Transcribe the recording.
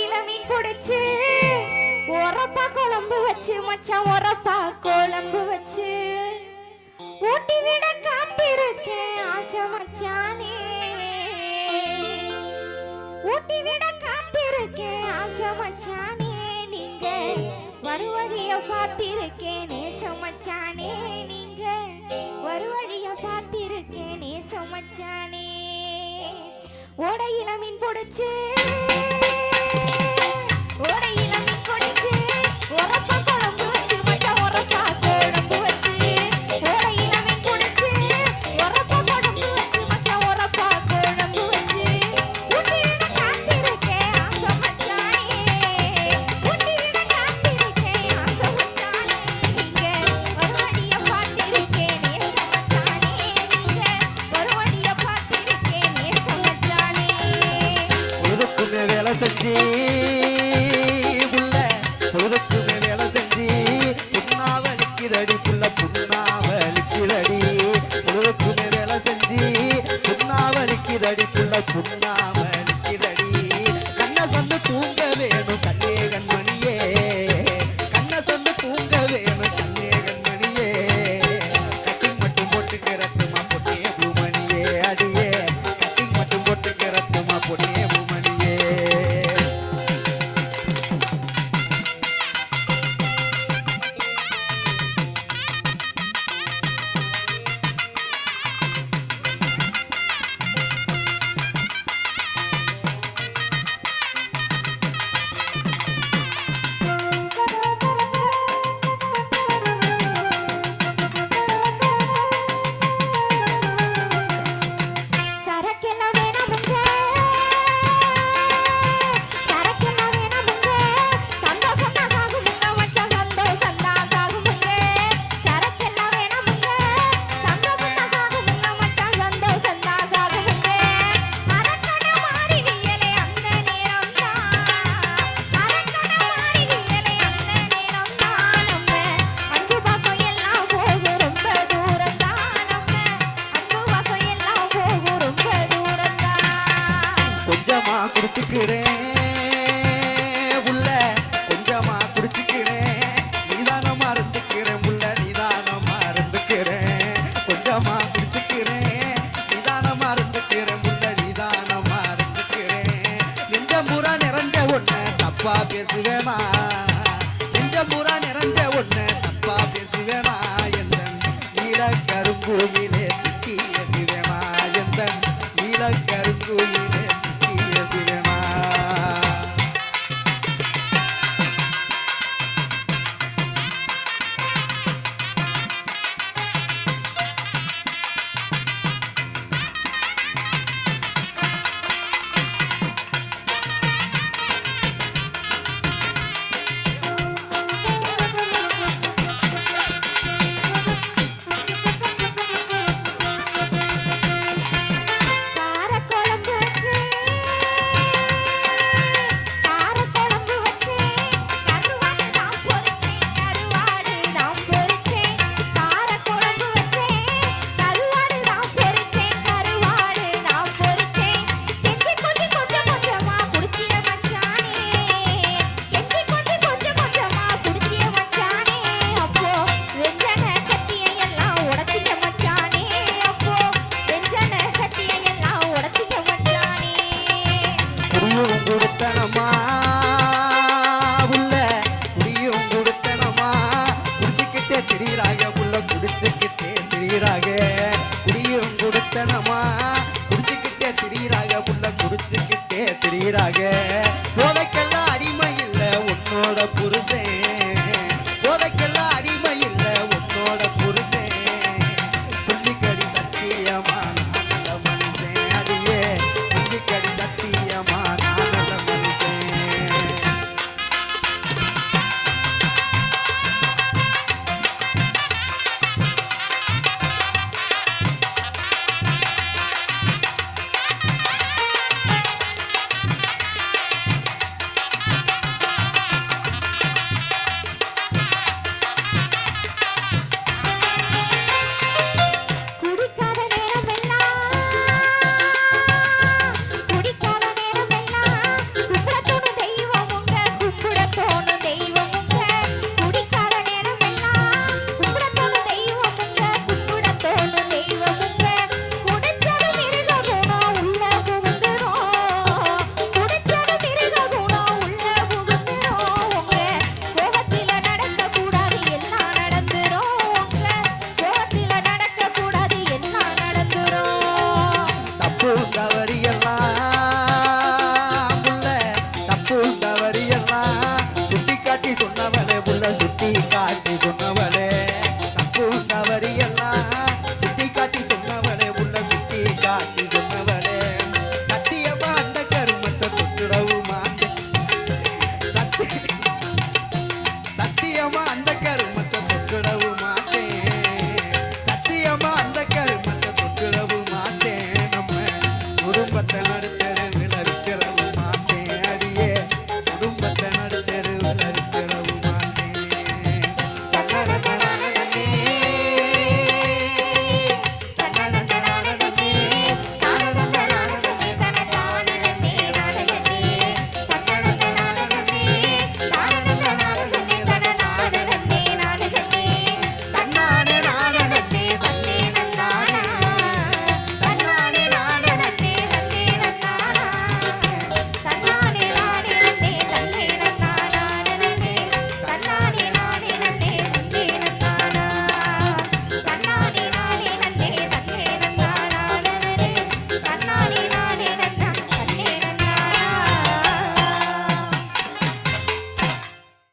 கீழே மீன் பிடிச்சு உரப்பா குழம்பு வச்சு மச்சான் உரப்பா குழம்பு வச்சு. ஊட்டி விட காத்திருக்கேன் ஆசை மச்சானே. ஊட்டி விட காத்திருக்கேன் ஆசை மச்சானே. நீங்க வருவழிய பார்த்திருக்கேன் நேச மச்சானே. நீங்க வருவழிய பார்த்திருக்கேன் நேச மச்சானே. ஓட மீன் பிடிச்சு ওরে நல்ல புண்ணாவலிக்குதடி முழுவதுமே வேலை செஞ்சு புண்ணாவலிக்குதடி புள்ள புண்ணாவ குடிச்சுக்கிறேன் உள்ள கொஞ்சமா குடிச்சுக்கிறேன். நிதானமா இருந்துக்கிறேன் உள்ள நிதானமா இருந்துக்கிறேன் கொஞ்சமா குடிச்சுக்கிறேன். நிதானமா இருந்துக்கிறேன் உள்ள நிதானமா இருந்துக்கிறேன் நெஞ்சம் பூரா நிறைஞ்ச ஒண்ணு தப்பா பேசுவேனா? நெஞ்சம் பூரா நிறைஞ்ச ஒண்ணு மரணமா